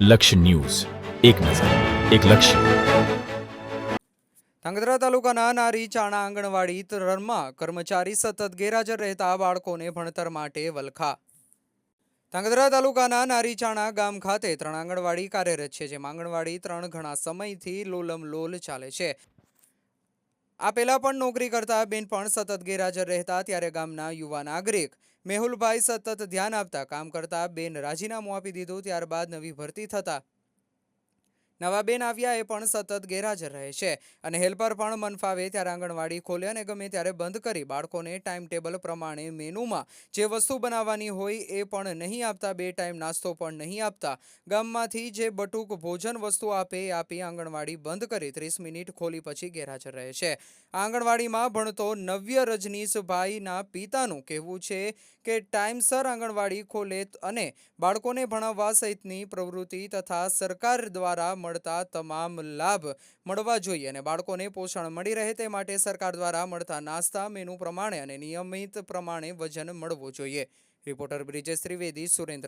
લક્ષ્ય ન્યૂઝ. એક નજર, એક લક્ષ્ય. ધાંગધ્રા તાલુકાના નારી ચાણા આંગણવાડી તરણમાં કર્મચારી સતત ગેરહાજર રહેતા બાળકોને ભણતર માટે વલખા. ધાંગધ્રા તાલુકાના નારીચાણા ગામ ખાતે ત્રણ આંગણવાડી કાર્યરત છે, જેમાં આંગણવાડી ત્રણ ઘણા સમયથી લોલમ લોલ ચાલે છે. આ પહેલાં પણ નોકરી કરતા બેન પણ સતત ગેરહાજર રહેતા ત્યારે ગામના યુવા નાગરિક મેહુલભાઈ સતત ધ્યાન આપતા કામ કરતા બેન રાજીનામું આપી દીધું, ત્યારબાદ નવી ભરતી થતા નવા બેન આવ્યા એ પણ સતત ગેરહાજર રહે છે અને હેલ્પર પણ મન ફાવે ત્યારે આંગણવાડી ખોલે અને ગમે ત્યારે બંધ કરી બાળકોને ટાઈમ ટેબલ પ્રમાણે મેનુમાં જે વસ્તુ બનાવવાની હોય એ પણ નહીં આપતા, બે ટાઈમ નાસ્તો પણ નહીં આપતા. ગામમાંથી જે બટુક ભોજન વસ્તુ આપે એ આપી આંગણવાડી બંધ કરી ત્રીસ મિનિટ ખોલી પછી ગેરહાજર રહે છે. આંગણવાડીમાં ભણતો નવ્ય રજનીશભાઈના પિતાનું કહેવું છે કે ટાઈમસર આંગણવાડી ખોલે અને બાળકોને ભણાવવા સહિતની પ્રવૃત્તિ તથા સરકાર દ્વારા મળતા તમામ લાભ મળવા જોઈએ અને બાળકોને પોષણ મળી રહે તે માટે સરકાર દ્વારા મળતા નાસ્તા, મેનુ પ્રમાણે અને નિયમિત પ્રમાણે વજન મળવું જોઈએ. રિપોર્ટર બ્રિજેશ ત્રિવેદી, સુરેન્દ્ર